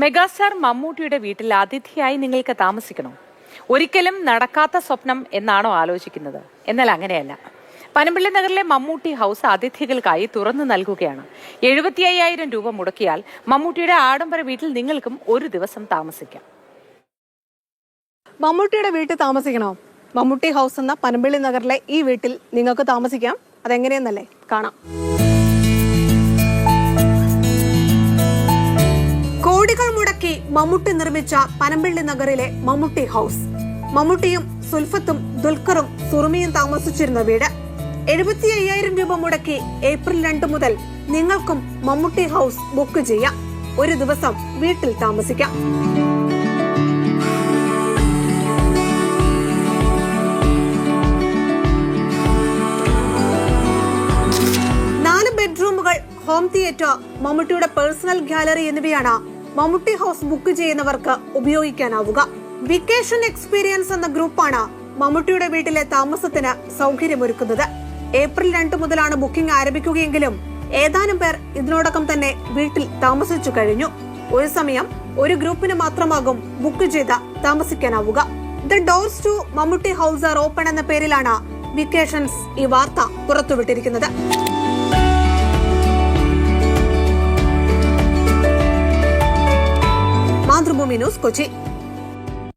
Megastar മമ്മൂട്ടിയുടെ വീട്ടിൽ അതിഥിയായി നിങ്ങൾക്ക് താമസിക്കണോ? ഒരിക്കലും നടക്കാത്ത സ്വപ്നം എന്നാണോ ആലോചിക്കുന്നത്? എന്നാൽ അങ്ങനെയല്ല. പനമ്പിള്ളി നഗറിലെ മമ്മൂട്ടി ഹൗസ് അതിഥികൾക്കായി തുറന്നു നൽകുകയാണ്. എഴുപത്തി അയ്യായിരം രൂപ മുടക്കിയാൽ മമ്മൂട്ടിയുടെ ആഡംബര വീട്ടിൽ നിങ്ങൾക്കും ഒരു ദിവസം താമസിക്കാം. മമ്മൂട്ടിയുടെ വീട്ടിൽ താമസിക്കണോ? മമ്മൂട്ടി ഹൗസ് എന്ന പനമ്പിള്ളി നഗറിലെ ഈ വീട്ടിൽ നിങ്ങൾക്ക് താമസിക്കാം. അതെങ്ങനെയെന്നല്ലേ? കാണാം. മമ്മൂട്ടി നിർമ്മിച്ച പനമ്പിള്ളി നഗറിലെ മമ്മൂട്ടി ഹൗസ്. മമ്മൂട്ടിയും സുൽഫത്തും ദുൽഖറും സുറുമിയും താമസിച്ചിരുന്ന വീട്. എഴുപത്തി അയ്യായിരം രൂപ മുടക്കി ഏപ്രിൽ രണ്ട് മുതൽ നിങ്ങൾക്കും മമ്മൂട്ടി ഹൗസ് ബുക്ക് ചെയ്യാം. ഒരു ദിവസം വീട്ടിൽ താമസിക്കാം. നാല് ബെഡ്റൂമുകൾ ഹോം തിയേറ്റർ മമ്മൂട്ടിയുടെ പേഴ്സണൽ ഗാലറി എന്നിവയാണ് മമ്മൂട്ടി ഹൗസ് ബുക്ക് ചെയ്യുന്നവർക്ക് ഉപയോഗിക്കാനാവുക. വിക്കേഷൻ എക്സ്പീരിയൻസ് എന്ന ഗ്രൂപ്പാണ് മമ്മൂട്ടിയുടെ വീട്ടിലെ താമസത്തിന് സൗകര്യമൊരുക്കുന്നത്. ഏപ്രിൽ രണ്ട് മുതലാണ് ബുക്കിംഗ് ആരംഭിക്കുകയെങ്കിലും ഏതാനും പേർ ഇതിനോടകം തന്നെ വീട്ടിൽ താമസിച്ചു കഴിഞ്ഞു. ഒരു സമയം ഒരു ഗ്രൂപ്പിന് മാത്രമാകും ബുക്ക് ചെയ്ത താമസിക്കാനാവുക. The doors to Mammootty house are open എന്ന പേരിലാണ് വിക്കേഷൻസ് ഈ വാർത്ത പുറത്തുവിട്ടിരിക്കുന്നത്. മാതൃഭൂമി ന്യൂസ് കൊച്ചി.